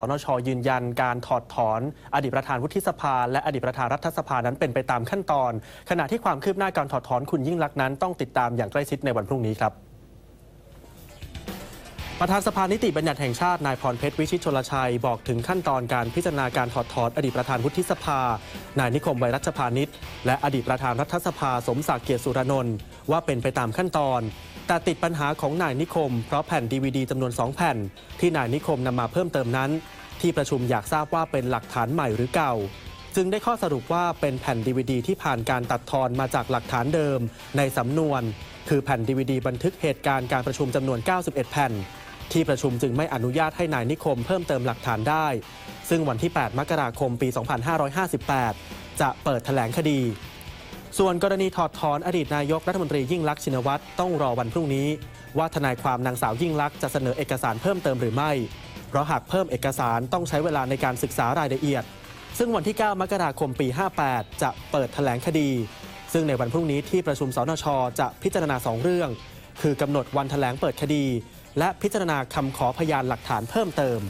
สนชยืนยันการถอดถอน อดีตประธานวุฒิสภา และอดีตประธานรัฐสภานั้นเป็นไปตามขั้นตอน ขณะที่ความคืบหน้าการถอดถอนคุณยิ่งลักษณ์นั้นต้องติดตามอย่างใกล้ชิดในวันพรุ่งนี้ครับ ประธานสภานิติบัญญัติแห่งชาตินายพรเพชรวิชิตชลชัยบอกถึงขั้นตอนการพิจารณาการถอดถอนอดีตประธานวุฒิสภา นายนิคมไวรัชพานิชและอดีตประธานรัฐสภาสมศักดิ์เกียรติสุรนนท์ว่าเป็นไปตามขั้นตอน แต่ติดปัญหาของนายนิคม เพราะแผ่นดีวดีจำนวน 2 แผ่น ที่นายนิคมนำมาเพิ่มเติมนั้น ที่ประชุมอยากทราบว่าเป็นหลักฐานใหม่หรือเก่า จึงได้ข้อสรุปว่าเป็นแผ่นดีวดีที่ผ่านการตัดทอนมาจากหลักฐานเดิม ในสำนวน คือแผ่นดีวดีบันทึกเหตุการณ์การประชุมจำนวน 91 แผ่น ที่ประชุมจึงไม่อนุญาตให้นายนิคมเพิ่มเติมหลักฐานได้ ซึ่งวันที่ 8 มกราคมปี 2558 จะเปิดแถลงคดี ส่วนกรณีถอดถอนอดีตนายกรัฐมนตรียิ่งลักษณ์ชินวัตรต้องรอวันพรุ่งนี้ ว่าทนายความนางสาวยิ่งลักษณ์จะเสนอเอกสารเพิ่มเติมหรือไม่ เพราะหากเพิ่มเอกสารต้องใช้เวลาในการศึกษารายละเอียด ซึ่งวันที่ 9 มกราคมปี 58 จะเปิดแถลงคดี ซึ่งในวันพรุ่งนี้ที่ประชุมสนชจะพิจารณาสองเรื่อง คือกำหนดวันแถลงเปิดคดี และพิจารณาคำขอพยานหลักฐานเพิ่มเติม